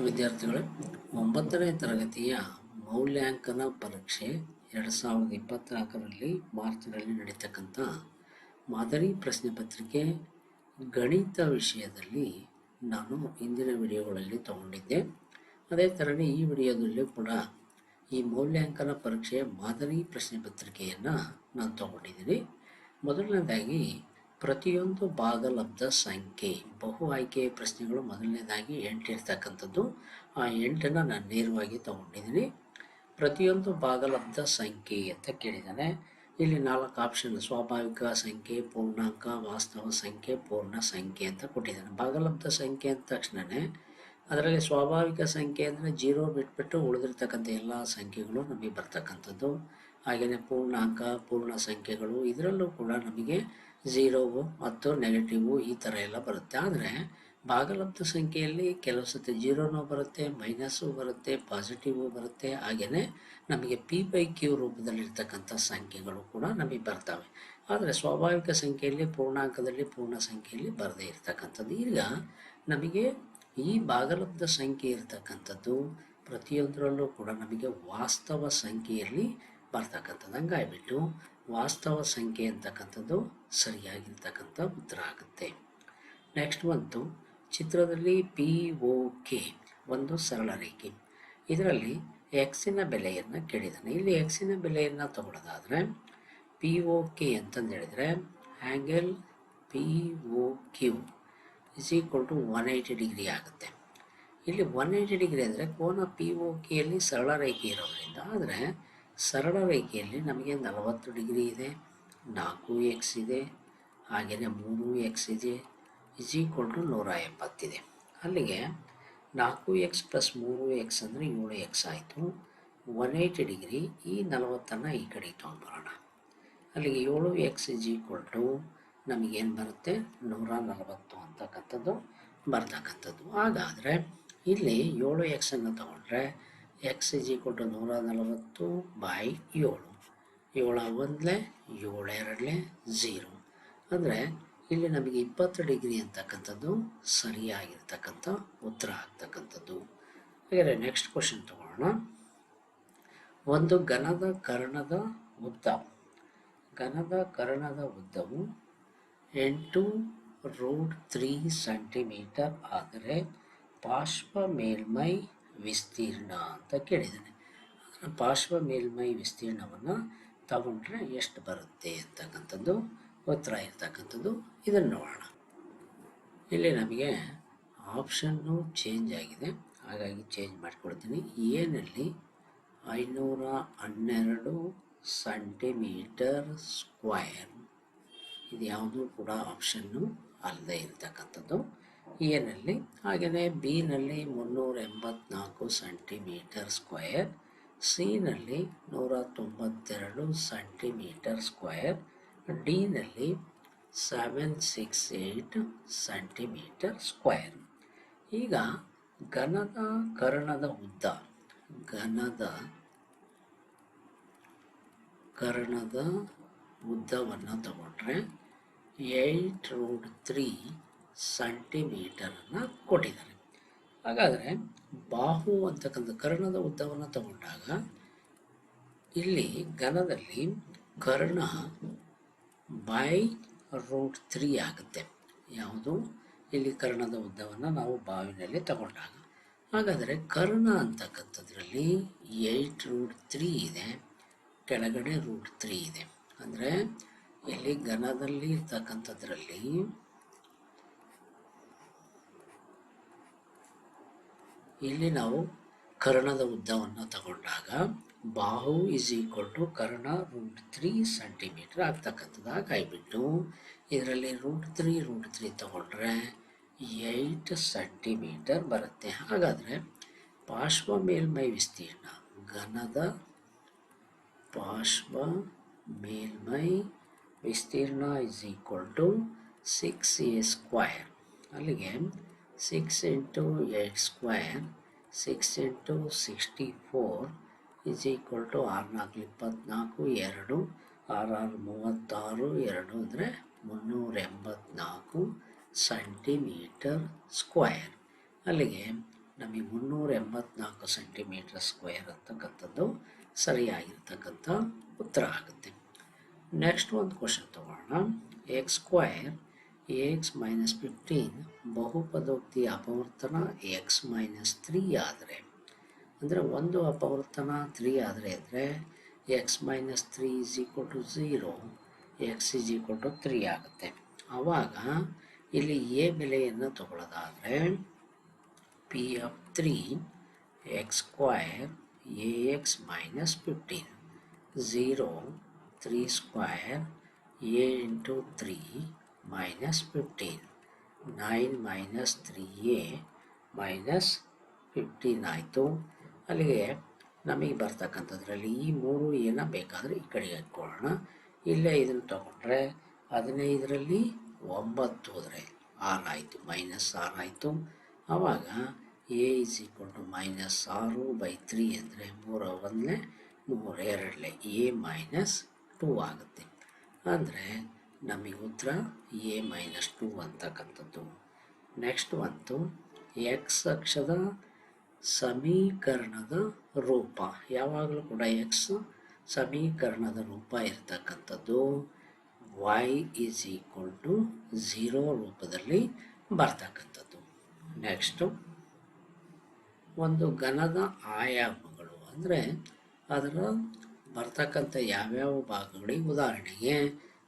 ವಿದ್ಯಾರ್ಥಿಗಳೇ ಒಂಬತ್ತನೇ ತರಗತಿಯ ಮೌಲ್ಯಾಂಕನ ಪರೀಕ್ಷೆ ಎರಡು ಸಾವಿರದ ಇಪ್ಪತ್ತ್ನಾಲ್ಕರಲ್ಲಿ ಮಾರ್ಚ್ನಲ್ಲಿ ನಡೀತಕ್ಕಂಥ ಮಾದರಿ ಪ್ರಶ್ನೆ ಪತ್ರಿಕೆ ಗಣಿತ ವಿಷಯದಲ್ಲಿ ನಾನು ಇಂದಿನ ವಿಡಿಯೋಗಳಲ್ಲಿ ತಗೊಂಡಿದ್ದೆ. ಅದೇ ಥರನೇ ಈ ವಿಡಿಯೋದಲ್ಲಿ ಕೂಡ ಈ ಮೌಲ್ಯಾಂಕನ ಪರೀಕ್ಷೆಯ ಮಾದರಿ ಪ್ರಶ್ನೆ ಪತ್ರಿಕೆಯನ್ನು ನಾನು ತಗೊಂಡಿದ್ದೀನಿ. ಮೊದಲನೇದಾಗಿ ಪ್ರತಿಯೊಂದು ಭಾಗಲಬ್ಧ ಸಂಖ್ಯೆ, ಬಹು ಆಯ್ಕೆಯ ಪ್ರಶ್ನೆಗಳು ಮೊದಲನೇದಾಗಿ ಎಂಟು ಇರ್ತಕ್ಕಂಥದ್ದು ಆ ಎಂಟನ್ನು ನಾನು ನೇರವಾಗಿ ತಗೊಂಡಿದ್ದೀನಿ ಪ್ರತಿಯೊಂದು ಭಾಗಲಬ್ಧ ಸಂಖ್ಯೆ ಅಂತ ಕೇಳಿದ್ದಾನೆ ಇಲ್ಲಿ ನಾಲ್ಕು ಆಪ್ಷನ್ ಸ್ವಾಭಾವಿಕ ಸಂಖ್ಯೆ, ಪೂರ್ಣಾಂಕ, ವಾಸ್ತವ ಸಂಖ್ಯೆ, ಪೂರ್ಣ ಸಂಖ್ಯೆ ಅಂತ ಕೊಟ್ಟಿದ್ದಾನೆ ಭಾಗಲಬ್ಧ ಸಂಖ್ಯೆ ಅಂದ ತಕ್ಷಣವೇ ಅದರಲ್ಲಿ ಸ್ವಾಭಾವಿಕ ಸಂಖ್ಯೆ ಅಂದರೆ ಜೀರೋ ಬಿಟ್ಬಿಟ್ಟು ಉಳಿದಿರ್ತಕ್ಕಂಥ ಎಲ್ಲ ಸಂಖ್ಯೆಗಳು ನಮಗೆ ಬರ್ತಕ್ಕಂಥದ್ದು. ಹಾಗೆಯೇ ಪೂರ್ಣಾಂಕ, ಪೂರ್ಣ ಸಂಖ್ಯೆಗಳು, ಇದರಲ್ಲೂ ಕೂಡ ನಮಗೆ ಝೀರೋವು ಮತ್ತು ನೆಗೆಟಿವು ಈ ಥರ ಎಲ್ಲ ಬರುತ್ತೆ. ಆದರೆ ಭಾಗಲಬ್ಧ ಸಂಖ್ಯೆಯಲ್ಲಿ ಕೆಲವು ಸತಿ ಜೀರೋನೂ ಬರುತ್ತೆ ಮೈನಸ್ಸು ಬರುತ್ತೆ ಪಾಸಿಟಿವು ಬರುತ್ತೆ. ಹಾಗೆಯೇ ನಮಗೆ ಪಿ ಬೈ ಕ್ಯೂ ರೂಪದಲ್ಲಿರ್ತಕ್ಕಂಥ ಸಂಖ್ಯೆಗಳು ಕೂಡ ನಮಗೆ ಬರ್ತವೆ. ಆದರೆ ಸ್ವಾಭಾವಿಕ ಸಂಖ್ಯೆಯಲ್ಲಿ, ಪೂರ್ಣಾಂಕದಲ್ಲಿ, ಪೂರ್ಣ ಸಂಖ್ಯೆಯಲ್ಲಿ ಬರದೇ ಇರತಕ್ಕಂಥದ್ದು. ಈಗ ನಮಗೆ ಈ ಭಾಗಲಬ್ಧ ಸಂಖ್ಯೆ ಇರತಕ್ಕಂಥದ್ದು ಪ್ರತಿಯೊಂದರಲ್ಲೂ ಕೂಡ ನಮಗೆ ವಾಸ್ತವ ಸಂಖ್ಯೆಯಲ್ಲಿ ಬರ್ತಕ್ಕಂಥದ್ದು. ಹಂಗಾಗ್ಬಿಟ್ಟು ವಾಸ್ತವ ಸಂಖ್ಯೆ ಅಂತಕ್ಕಂಥದ್ದು ಸರಿಯಾಗಿರ್ತಕ್ಕಂಥ ಉತ್ತರ ಆಗುತ್ತೆ. ನೆಕ್ಸ್ಟ್ ಬಂತು, ಚಿತ್ರದಲ್ಲಿ ಪಿ ಒ ಕೆ ಒಂದು ಸರಳ ರೇಖೆ. ಇದರಲ್ಲಿ ಎಕ್ಸಿನ ಬೆಲೆಯನ್ನು ಕೇಳಿದ್ದಾನೆ. ಇಲ್ಲಿ ಎಕ್ಸಿನ ಬೆಲೆಯನ್ನು ತಗೊಳ್ಳೋದಾದರೆ ಪಿ ಒ ಕೆ ಅಂತಂದು ಹೇಳಿದರೆ angle P O Q is equal to one eighty degree ಆಗುತ್ತೆ. ಇಲ್ಲಿ ಒನ್ ಏಯ್ಟಿ ಡಿಗ್ರಿ ಅಂದರೆ ಕೋನ ಪಿ ಒ ಕೆಯಲ್ಲಿ ಸರಳ ರೇಖೆ ಇರೋದ್ರಿಂದ, ಆದರೆ ಸರಳ ರೇಖೆಯಲ್ಲಿ ನಮಗೆ ನಲವತ್ತು ಡಿಗ್ರಿ ಇದೆ, ನಾಲ್ಕು ಎಕ್ಸ್ ಇದೆ, ಹಾಗೆಯೇ ಮೂರು ಎಕ್ಸ್ ಇದೆ ಇಸ್ ಈಕ್ವಲ್ ಟು ನೂರ ಎಪ್ಪತ್ತಿದೆ ಅಲ್ಲಿಗೆ ನಾಲ್ಕು ಎಕ್ಸ್ ಪ್ಲಸ್ ಮೂರು ಎಕ್ಸ್ ಅಂದರೆ ಏಳು ಎಕ್ಸ್ ಆಯಿತು. ಒನ್ ಏಯ್ಟಿ ಡಿಗ್ರಿ ಈ ನಲವತ್ತನ್ನು ಈ ಕಡೆ ತೊಗೊಂಡ್ಬರೋಣ. ಅಲ್ಲಿಗೆ ಏಳು ಎಕ್ಸ್ ಇಸ್ ಈಕ್ವಲ್ ಟು ನಮಗೇನು ಬರುತ್ತೆ? ನೂರ ನಲವತ್ತು ಅಂತಕ್ಕಂಥದ್ದು ಬರ್ತಕ್ಕಂಥದ್ದು ಹಾಗಾದರೆ ಇಲ್ಲಿ ಏಳು ಎಕ್ಸನ್ನು ತಗೊಂಡ್ರೆ ಎಕ್ಸ್ ಇಸ್ ಈಕ್ವಲ್ ಟು ನೂರ ನಲವತ್ತು ಬೈ ಏಳು. ಏಳ ಒಂದಲೇ ಏಳೆರಡಲೇ ಝೀರೋ ಅಂದರೆ ಇಲ್ಲಿ ನಮಗೆ ಇಪ್ಪತ್ತು ಡಿಗ್ರಿ ಅಂತಕ್ಕಂಥದ್ದು ಸರಿಯಾಗಿರ್ತಕ್ಕಂಥ ಉತ್ತರ ಆಗ್ತಕ್ಕಂಥದ್ದು. ಹಾಗಾದರೆ ನೆಕ್ಸ್ಟ್ ಕ್ವಶನ್ ತಗೊಳ್ಳೋಣ. ಒಂದು ಘನದ ಕರ್ಣದ ಉದ್ದ ಘನದ ಕರ್ಣದ ಉದ್ದವು ಎಂಟು ರೂಟ್ ತ್ರೀ ಸೆಂಟಿಮೀಟರ್ ಆದರೆ ಪಾರ್ಶ್ವ ಮೇಲ್ಮೈ ವಿಸ್ತೀರ್ಣ ಅಂತ ಕೇಳಿದ್ದಾನೆ. ಪಾರ್ಶ್ವ ಮೇಲ್ಮೈ ವಿಸ್ತೀರ್ಣವನ್ನು ತಗೊಂಡ್ರೆ ಎಷ್ಟು ಬರುತ್ತೆ ಅಂತಕ್ಕಂಥದ್ದು, ಉತ್ತರ ಇರ್ತಕ್ಕಂಥದ್ದು ಇದನ್ನು ನೋಡೋಣ. ಇಲ್ಲಿ ನಮಗೆ ಆಪ್ಷನ್ನು ಚೇಂಜ್ ಆಗಿದೆ. ಹಾಗಾಗಿ ಚೇಂಜ್ ಮಾಡಿಕೊಡ್ತೀನಿ. ಏನಲ್ಲಿ ಐನೂರ ಹನ್ನೆರಡು ಸೆಂಟಿಮೀಟರ್ ಸ್ಕ್ವಯರ್ ಇದು ಯಾವುದೂ ಕೂಡ ಆಪ್ಷನ್ನು ಅಲ್ಲದೆ ಇರತಕ್ಕಂಥದ್ದು. ಎನಲ್ಲಿ ಹಾಗೆಯೇ ಬಿನಲ್ಲಿ ಮುನ್ನೂರ ಎಂಬತ್ನಾಲ್ಕು ಸೆಂಟಿಮೀಟರ್ ಸ್ಕ್ವಯರ್ ಸಿನಲ್ಲಿ ನೂರ ತೊಂಬತ್ತೆರಡು centimetre square ಡಿನಲ್ಲಿ seven six eight centimetre square ಈಗ ಘನದ ಕರ್ಣದ ಉದ್ದ, ಘನದ ಕರ್ಣದ ಉದ್ದವನ್ನು ತಗೊಂಡ್ರೆ ಏಯ್ಟ್ ರೂಟ್ ತ್ರೀ ಸೆಂಟಿಮೀಟರನ್ನು ಕೊಟ್ಟಿದ್ದಾರೆ. ಹಾಗಾದರೆ ಬಾಹು ಅಂತಕ್ಕಂಥ ಕರ್ಣದ ಉದ್ದವನ್ನು ತಗೊಂಡಾಗ ಇಲ್ಲಿ ಘನದಲ್ಲಿ ಕರ್ಣ ಬೈ ರೂಟ್ ತ್ರೀ ಆಗುತ್ತೆ. ಯಾವುದು? ಇಲ್ಲಿ ಕರ್ಣದ ಉದ್ದವನ್ನು ನಾವು ಬಾವಿನಲ್ಲಿ ತಗೊಂಡಾಗ. ಹಾಗಾದರೆ ಕರ್ಣ ಅಂತಕ್ಕಂಥದ್ರಲ್ಲಿ ಏಯ್ಟ್ ರೂಟ್ ತ್ರೀ ಇದೆ, ಕೆಳಗಡೆ ರೂಟ್ ತ್ರೀ ಇದೆ. ಅಂದರೆ ಇಲ್ಲಿ ಘನದಲ್ಲಿ ಇರ್ತಕ್ಕಂಥದ್ರಲ್ಲಿ ಇಲ್ಲಿ ನಾವು ಕರ್ಣದ ಉದ್ದವನ್ನು ತಗೊಂಡಾಗ ಬಾಹು ಇಸ್ ಈಕ್ವಲ್ ಟು ಕರ್ಣ ರೂಟ್ ತ್ರೀ ಸೆಂಟಿಮೀಟರ್ ಆಗ್ತಕ್ಕಂಥದ್ದು ಹಾಗಾಗಿಬಿಟ್ಟು ಇದರಲ್ಲಿ ರೂಟ್ ತ್ರೀ ರೂಟ್ ತ್ರೀ ತಗೊಂಡ್ರೆ ಏಯ್ಟ್ ಸೆಂಟಿಮೀಟರ್ ಬರುತ್ತೆ. ಹಾಗಾದರೆ ಪಾರ್ಶ್ವ ಮೇಲ್ಮೈ ವಿಸ್ತೀರ್ಣ ಘನದ ಪಾರ್ಶ್ವ ಮೇಲ್ಮೈ ವಿಸ್ತೀರ್ಣ is equal to six A square ಅಲ್ಲಿಗೆ six into eight square six into sixty four is equal to ಆರು ನಾಲ್ಕು ಇಪ್ಪತ್ತ್ನಾಲ್ಕು ಎರಡು ಆರು ಆರು ಮೂವತ್ತಾರು ಎರಡು ಅಂದರೆ ಮುನ್ನೂರ ಎಂಬತ್ನಾಲ್ಕು ಸೆಂಟಿಮೀಟರ್ ಸ್ಕ್ವಯರ್ ಅಲ್ಲಿಗೆ ನಮಗೆ ಮುನ್ನೂರ ಎಂಬತ್ನಾಲ್ಕು ಸೆಂಟಿಮೀಟರ್ ಸ್ಕ್ವೇರ್ ಅಂತಕ್ಕಂಥದ್ದು ಸರಿಯಾಗಿರ್ತಕ್ಕಂಥ ಉತ್ತರ ಆಗುತ್ತೆ. ನೆಕ್ಸ್ಟ್ ಒಂದು ಕ್ವಶನ್ ತಗೋಣ. X square X minus fifteen ಬಹುಪದೋಕ್ತಿಯ ಅಪವರ್ತನ ಎಕ್ಸ್ ಮೈನಸ್ ತ್ರೀ ಆದರೆ, ಅಂದರೆ ಒಂದು ಅಪವರ್ತನ ತ್ರೀ ಆದರೆ ಇದ್ದರೆ X minus three is equal to zero X is equal to three ಆಗುತ್ತೆ. ಆವಾಗ ಇಲ್ಲಿ ಎ ಬೆಲೆಯನ್ನು ತಗೊಳ್ಳೋದಾದರೆ P F three X square A X minus fifteen zero three square A into three minus fifteen nine minus three A minus fifteen ಆಯಿತು ಅಲ್ಲಿಗೆ ನಮಗೆ ಬರ್ತಕ್ಕಂಥದ್ರಲ್ಲಿ ಈ ಮೂರು ಏನ ಬೇಕಾದರೆ ಈ ಕಡೆಗೆ ಹಾಕ್ಕೊಳ್ಳೋಣ. ಇಲ್ಲೇ ಇದನ್ನು ತಗೊಂಡ್ರೆ ಹದಿನೈದರಲ್ಲಿ ಒಂಬತ್ತು ಹೋದರೆ ಆರು ಆಯಿತು ಮೈನಸ್ ಆರು ಆಯಿತು. ಆವಾಗ A is equal to minus ಆರು ಬೈ ತ್ರೀ ಅಂದರೆ ಮೂರು ಒಂದನೇ, ಮೂರು ಎರಡಲೆ ಎ ಮೈನಸ್ ಟೂ ಆಗುತ್ತೆ. ಅಂದರೆ ನಮಗೆ ಉತ್ತರ ಎ ಮೈನಸ್ ಟು ಅಂತಕ್ಕಂಥದ್ದು. ನೆಕ್ಸ್ಟ್ ಬಂತು ಎಕ್ಸ್ ಅಕ್ಷದ ಸಮೀಕರಣದ ರೂಪ. ಯಾವಾಗಲೂ ಕೂಡ ಎಕ್ಸ್ ಸಮೀಕರಣದ ರೂಪ ಇರತಕ್ಕಂಥದ್ದು. Y is equal to zero ರೂಪದಲ್ಲಿ ಬರ್ತಕ್ಕಂಥದ್ದು. ನೆಕ್ಸ್ಟು, ಒಂದು ಘನದ ಆಯಾಮಗಳು ಅಂದರೆ ಅದರ ಬರ್ತಕ್ಕಂಥ ಯಾವ್ಯಾವ ಭಾಗಗಳಿಗೆ ಉದಾಹರಣೆಗೆ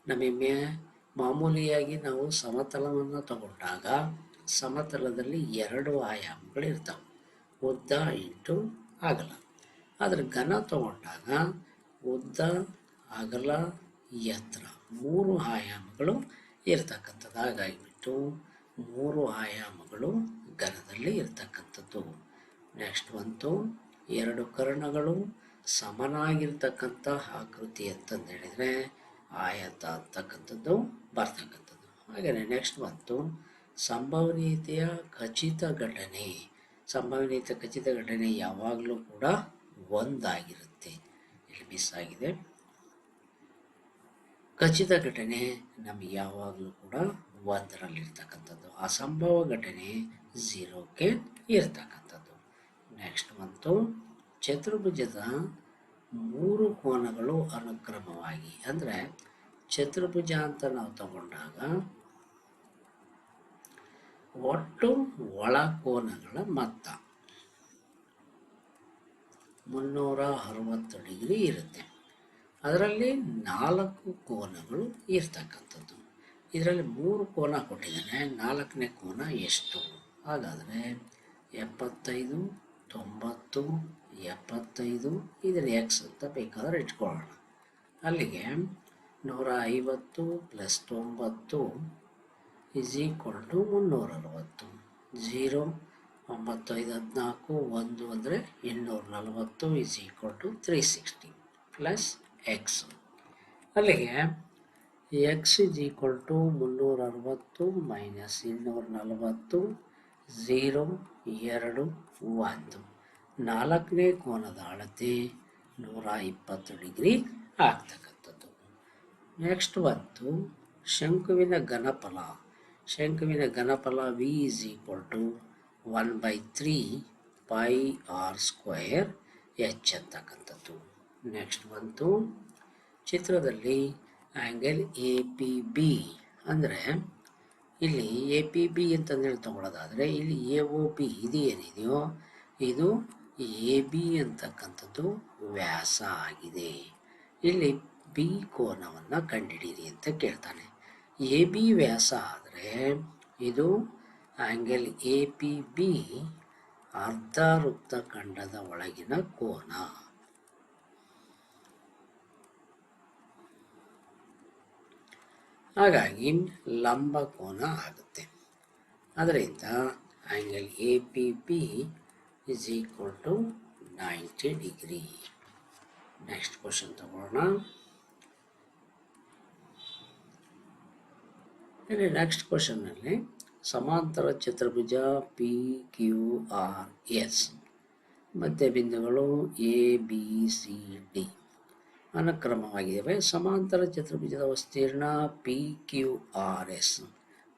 ನಮಗೆ ಮಾಮೂಲಿಯಾಗಿ ನಾವು ಸಮತಲವನ್ನು ತಗೊಂಡಾಗ ಸಮತಲದಲ್ಲಿ ಎರಡು ಆಯಾಮಗಳು ಇರ್ತವೆ. ಉದ್ದ ಇಂಟು ಅಗಲ. ಆದರೆ ಘನ ತಗೊಂಡಾಗ ಉದ್ದ, ಅಗಲ ಎತ್ತರ ಮೂರು ಆಯಾಮಗಳು ಇರ್ತಕ್ಕಂಥದ್ದು. ಹಾಗಾಗಿಬಿಟ್ಟು ಮೂರು ಆಯಾಮಗಳು ಘನದಲ್ಲಿ ಇರ್ತಕ್ಕಂಥದ್ದು. ನೆಕ್ಸ್ಟ್ ಬಂತು ಎರಡು ಕರ್ಣಗಳು ಸಮನಾಗಿರ್ತಕ್ಕಂಥ ಆಕೃತಿ ಅಂತಂದು ಹೇಳಿದರೆ ಆಯತ ಅಂತಕ್ಕಂಥದ್ದು ಬರ್ತಕ್ಕಂಥದ್ದು. ಹಾಗೆಯೇ ನೆಕ್ಸ್ಟ್ ಬಂತು. ಸಂಭವನೀಯತೆಯ ಖಚಿತ ಘಟನೆ. ಸಂಭವನೀಯತೆ ಖಚಿತ ಘಟನೆ ಯಾವಾಗಲೂ ಕೂಡ ಒಂದಾಗಿರುತ್ತೆ. ಇಲ್ಲಿ ಮಿಸ್ ಆಗಿದೆ. ಖಚಿತ ಘಟನೆ ನಮಗೆ ಯಾವಾಗಲೂ ಕೂಡ ಒಂದರಲ್ಲಿರ್ತಕ್ಕಂಥದ್ದು. ಅಸಂಭವ ಘಟನೆ ಝೀರೋಕ್ಕೆ ಇರ್ತಕ್ಕಂಥದ್ದು. ನೆಕ್ಸ್ಟ್ ಬಂತು. ಚತುರ್ಭುಜದ ಮೂರು ಕೋನಗಳು ಅನುಕ್ರಮವಾಗಿ. ಅಂದರೆ ಚತುರ್ಭುಜ ಅಂತ ನಾವು ತಗೊಂಡಾಗ ಒಟ್ಟು ಒಳ ಕೋನಗಳ ಮೊತ್ತ ಮುನ್ನೂರ ಅರವತ್ತು ಡಿಗ್ರಿ ಇರುತ್ತೆ. ಅದರಲ್ಲಿ ನಾಲ್ಕು ಕೋನಗಳು ಇರ್ತಕ್ಕಂಥದ್ದು. ಇದರಲ್ಲಿ ಮೂರು ಕೋನ ಕೊಟ್ಟಿದ್ದಾನೆ, ನಾಲ್ಕನೇ ಕೋನ ಎಷ್ಟು? ಹಾಗಾದರೆ ಎಪ್ಪತ್ತೈದು, ತೊಂಬತ್ತು ಎಪ್ಪತ್ತೈದು ಇದರ ಎಕ್ಸ್ ಅಂತ ಬೇಕಾದ್ರೆ ಇಟ್ಕೊಳ್ಳೋಣ. ಅಲ್ಲಿಗೆ ನೂರ ಐವತ್ತು ಪ್ಲಸ್ ತೊಂಬತ್ತು ಇಸ್ ಈಕ್ವಲ್ ಟು ಮುನ್ನೂರ ಅರವತ್ತು ಜೀರೋ ಒಂಬತ್ತೈದು, ಹದಿನಾಲ್ಕು, ಒಂದು ಅಂದರೆ ಇನ್ನೂರ ನಲವತ್ತು is equal to three sixty plus X ಅಲ್ಲಿಗೆ ಎಕ್ಸ್ ಇಸ್ ಈಕ್ವಲ್ ಟು ಮುನ್ನೂರ ಅರವತ್ತು ಮೈನಸ್ ಇನ್ನೂರ ನಲವತ್ತು ಝೀರೋ ಎರಡು, ಒಂದು. ನಾಲ್ಕನೇ ಕೋನದ ಅಳತೆ ನೂರ ಇಪ್ಪತ್ತು ಡಿಗ್ರಿ ಆಗ್ತಕ್ಕಂಥದ್ದು. ನೆಕ್ಸ್ಟ್ ಬಂತು ಶಂಕುವಿನ ಘನಫಲ. ಶಂಕುವಿನ ಘನಫಲ V is equal to one by three pi R square H ಅಂತಕ್ಕಂಥದ್ದು. ನೆಕ್ಸ್ಟ್ ಬಂತು ಚಿತ್ರದಲ್ಲಿ ಆ್ಯಂಗಲ್ ಎ ಪಿ ಬಿ ಅಂದರೆ ಇಲ್ಲಿ ಎ ಪಿ ಬಿ ಅಂತಂದೇಳಿ ತಗೊಳ್ಳೋದಾದರೆ ಇಲ್ಲಿ ಎ ಒ ಪಿ ಇದು ಏನಿದೆಯೋ, ಇದು ಎ ಬಿ ಅಂತಕ್ಕಂಥದ್ದು ವ್ಯಾಸ ಆಗಿದೆ. ಇಲ್ಲಿ ಬಿ ಕೋನವನ್ನು ಕಂಡುಹಿಡಿಯಿರಿ ಅಂತ ಕೇಳ್ತಾನೆ. ಎ ಬಿ ವ್ಯಾಸ ಆದರೆ ಇದು ಆ್ಯಂಗಲ್ ಎ ಪಿ ಬಿ ಅರ್ಧ ವೃತ್ತಖಂಡದ ಒಳಗಿನ ಕೋನ. ಹಾಗಾಗಿ ಲಂಬ ಕೋನ ಆಗುತ್ತೆ. ಅದರಿಂದ angle A P P is equal to ninety degree next question ತಗೊಳ್ಳೋಣ ಇಲ್ಲಿ ನೆಕ್ಸ್ಟ್ ಕ್ವಶನ್ನಲ್ಲಿ ಸಮಾಂತರ ಚತುರ್ಭುಜ ಪಿ ಕ್ಯೂ ಆರ್ ಎಸ್ ಮಧ್ಯಬಿಂದುಗಳು ಎ ಬಿ ಸಿ ಡಿ ಅನುಕ್ರಮವಾಗಿವೆ. ಸಮಾಂತರ ಚತುರ್ಭುಜದ ವಿಸ್ತೀರ್ಣ ಪಿ ಕ್ಯೂ ಆರ್ ಎಸ್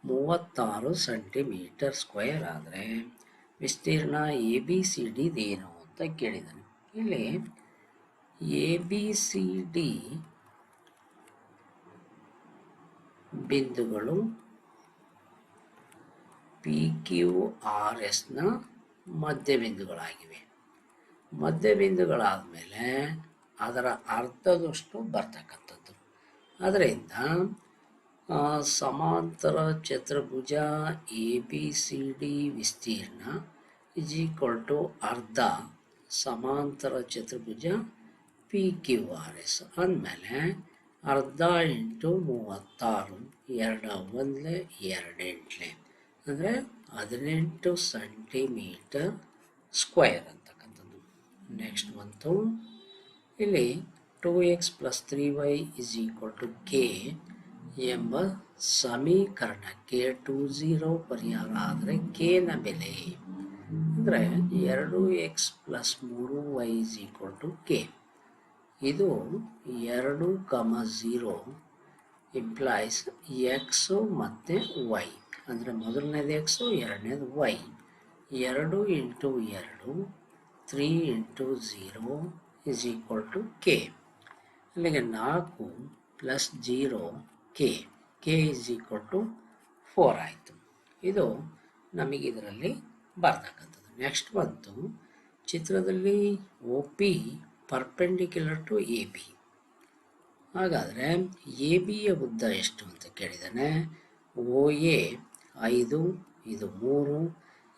ಮೂವತ್ತಾರು ಸೆಂಟಿಮೀಟರ್ ಸ್ಕ್ವೇರ್ ಆದರೆ ವಿಸ್ತೀರ್ಣ ಎ ಬಿ ಸಿ ಡಿ ಏನು ಅಂತ ಕೇಳಿದ್ದಾನೆ ಇಲ್ಲಿ ಎ ಬಿ ಸಿ ಡಿ ಬಿಂದುಗಳು ಪಿ ಕ್ಯೂ ಆರ್ ಎಸ್ನ ಮಧ್ಯಬಿಂದುಗಳಾಗಿವೆ ಮಧ್ಯಬಿಂದುಗಳಾದ ಮೇಲೆ ಅದರ ಅರ್ಧದಷ್ಟು ಬರ್ತಕ್ಕಂಥದ್ದು. ಅದರಿಂದ ಸಮಾಂತರ ಚತುರ್ಭುಜ ಎ ಬಿ ಸಿ ಡಿ ವಿಸ್ತೀರ್ಣ ಇಸ್ ಈಕ್ವಲ್ ಟು ಅರ್ಧ ಸಮಾಂತರ ಚತುರ್ಭುಜ ಪಿ ಕ್ಯೂ ಆರ್ ಎಸ್ ಅಂದಮೇಲೆ ಅರ್ಧ ಇಂಟು ಮೂವತ್ತಾರು, ಎರಡು ಒಂದ್ಲೆ ಎರಡೆಂಟ್ಲೆ. ಅಂದರೆ ಹದಿನೆಂಟು ಸೆಂಟಿಮೀಟರ್ ಸ್ಕ್ವಯರ್ ಅಂತಕ್ಕಂಥದ್ದು. ನೆಕ್ಸ್ಟ್ ಬಂತು. ಇಲ್ಲಿ two X plus three Y is equal to K ಎಂಬ ಸಮೀಕರಣಕ್ಕೆ ಟೂ ಝೀರೋ ಪರಿಹಾರ ಆದರೆ ಕೆನ ಬೆಲೆ. ಅಂದರೆ ಎರಡು ಎಕ್ಸ್ ಪ್ಲಸ್ ಮೂರು ವೈ ಈಕ್ವಲ್ ಟು ಕೆ ಇದು ಎರಡು ಕಮ ಝೀರೋ ಇಂಪ್ಲಾಯ್ಸ್ ಎಕ್ಸು ಮತ್ತು ವೈ ಅಂದರೆ ಮೊದಲನೇದು ಎಕ್ಸು ಎರಡನೇದು ವೈ ಎರಡು ಇಂಟು ಎರಡು three into zero is equal to K ಅಲ್ಲಿಗೆ ನಾಲ್ಕು plus zero K K is equal to four ಆಯಿತು. ಇದು ನಮಗೆ ಇದರಲ್ಲಿ ಬರ್ತಕ್ಕಂಥದ್ದು ನೆಕ್ಸ್ಟ್ ಬಂತು. ಚಿತ್ರದಲ್ಲಿ O P perpendicular to A B ಹಾಗಾದರೆ ಎ ಬಿಯ ಉದ್ದ ಎಷ್ಟು ಅಂತ ಕೇಳಿದ್ದಾನೆ ಒ ಎ ಐದು, ಇದು ಮೂರು.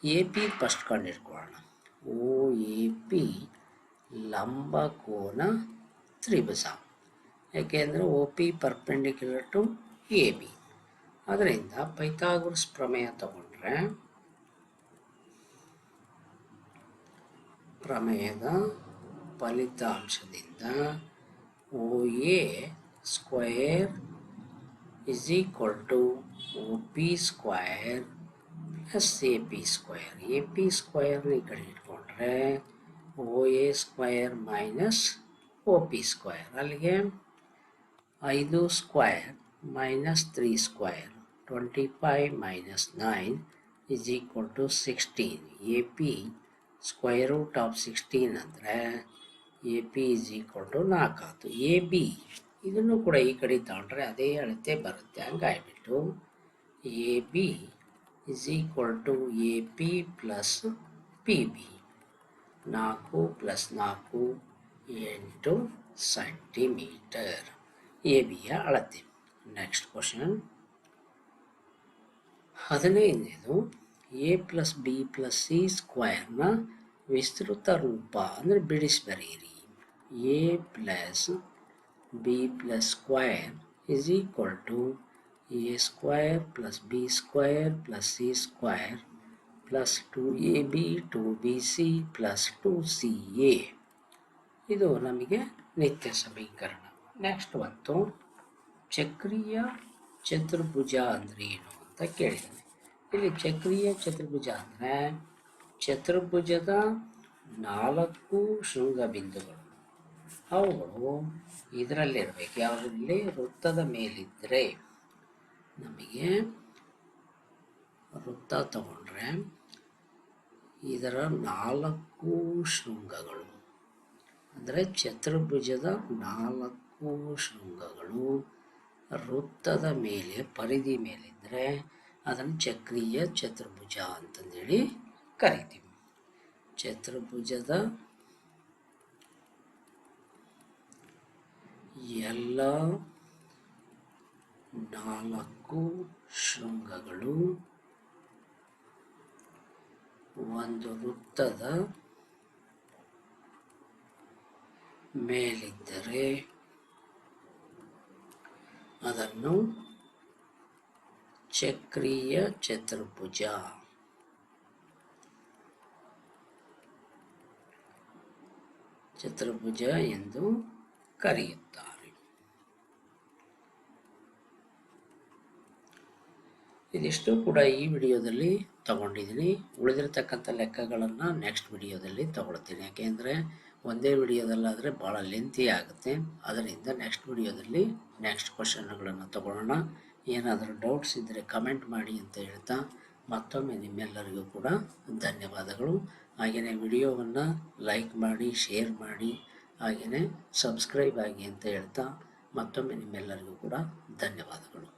ಎ ಪಿ ಫಸ್ಟ್ ಕಂಡಿಡ್ಕೊಳ್ಳೋಣ. ಓ ಎ ಪಿ ಲಂಬ ಕೋನ ತ್ರಿಭುಜ. ಯಾಕೆಂದರೆ O P perpendicular to A B ಅದರಿಂದ ಪೈಥಾಗೋರಸ್ ಪ್ರಮೇಯ ತಗೊಂಡ್ರೆ ಪ್ರಮೇಯದ ಫಲಿತಾಂಶದಿಂದ O A square is equal to O P square plus A P square A P ಸ್ಕ್ವಯರ್ನ ಈ ಕಡೆ ಇಟ್ಕೊಂಡ್ರೆ O A square minus O P square ಅಲ್ಲಿಗೆ ಐದು square minus three square twenty five minus nine is equal to sixteen. A P square root of sixteen ಅಂದರೆ A P is equal to ನಾಲ್ಕು ಆಯಿತು A B ಇದನ್ನು ಕೂಡ ಈ ಕಡೆ ತಗೊಂಡ್ರೆ ಅದೇ ಅಳತೆ ಬರುತ್ತೆ. ಹಂಗಾಗಿಬಿಟ್ಟು A B is equal to A P plus P B ನಾಲ್ಕು ಪ್ಲಸ್ ನಾಲ್ಕು ಎಂಟು ಸೆಂಟಿಮೀಟರ್. ಎ ಬಿಯ ಅಳತೆ. Next question ಹದಿನೈದನೇದು A plus B plus C ಸ್ಕ್ವಯರ್ನ ವಿಸ್ತೃತ ರೂಪ ಅಂದರೆ ಬಿಡಿಸಿ ಬರೆಯಿರಿ A plus B plus square is equal to A square plus B square plus C square plus two A B two B C plus two C A ಇದು ನಮಗೆ ನಿತ್ಯ ಸಮೀಕರಣ. Next ಬಂತು. ಚಕ್ರೀಯ ಚತುರ್ಭುಜ ಅಂದರೆ ಏನು ಅಂತ ಕೇಳಿದ್ದೀನಿ. ಇಲ್ಲಿ ಚಕ್ರೀಯ ಚತುರ್ಭುಜ ಅಂದರೆ ಚತುರ್ಭುಜದ ನಾಲ್ಕು ಶೃಂಗ ಬಿಂದುಗಳು ಅವುಗಳು ಇದರಲ್ಲಿರಬೇಕು. ಯಾವುದರಲ್ಲಿ? ವೃತ್ತದ ಮೇಲಿದ್ದರೆ ನಮಗೆ ವೃತ್ತ ತಗೊಂಡ್ರೆ ಇದರ ನಾಲ್ಕು ಶೃಂಗಗಳು. ಅಂದರೆ ಚತುರ್ಭುಜದ ನಾಲ್ಕು ಶೃಂಗಗಳು ವೃತ್ತದ ಮೇಲೆ, ಪರಿಧಿ ಮೇಲಿದ್ದರೆ ಅದನ್ನು ಚಕ್ರೀಯ ಚತುರ್ಭುಜ ಅಂತಂದೇಳಿ ಕರಿತೀವಿ. ಚತುರ್ಭುಜದ ಎಲ್ಲ ನಾಲ್ಕು ಶೃಂಗಗಳು ಒಂದು ವೃತ್ತದ ಮೇಲಿದ್ದರೆ ಅದನ್ನು ಚಕ್ರೀಯ ಚತುರ್ಭುಜ. ಚತುರ್ಭುಜ ಎಂದು ಕರೆಯುತ್ತಾರೆ. ಇದಿಷ್ಟು ಕೂಡ ಈ ವಿಡಿಯೋದಲ್ಲಿ ತಗೊಂಡಿದ್ದೀನಿ. ಉಳಿದಿರತಕ್ಕಂಥ ಲೆಕ್ಕಗಳನ್ನು ನೆಕ್ಸ್ಟ್ ವಿಡಿಯೋದಲ್ಲಿ ತಗೊಳ್ತೀನಿ. ಯಾಕೆಂದರೆ ಒಂದೇ ವಿಡಿಯೋದಲ್ಲಾದರೆ ಭಾಳ ಲೆಂತಿ ಆಗುತ್ತೆ. ಅದರಿಂದ ನೆಕ್ಸ್ಟ್ ವಿಡಿಯೋದಲ್ಲಿ ನೆಕ್ಸ್ಟ್ ಕ್ವಶನ್ಗಳನ್ನು ತಗೊಳ್ಳೋಣ. ಏನಾದರೂ ಡೌಟ್ಸ್ ಇದ್ದರೆ ಕಮೆಂಟ್ ಮಾಡಿ ಅಂತ ಹೇಳ್ತಾ ಮತ್ತೊಮ್ಮೆ ನಿಮ್ಮೆಲ್ಲರಿಗೂ ಕೂಡ ಧನ್ಯವಾದಗಳು. ಹಾಗೆಯೇ ವಿಡಿಯೋವನ್ನು ಲೈಕ್ ಮಾಡಿ ಶೇರ್ ಮಾಡಿ ಹಾಗೆಯೇ ಸಬ್ಸ್ಕ್ರೈಬ್ ಆಗಿ ಅಂತ ಹೇಳ್ತಾ ಮತ್ತೊಮ್ಮೆ ನಿಮ್ಮೆಲ್ಲರಿಗೂ ಕೂಡ ಧನ್ಯವಾದಗಳು.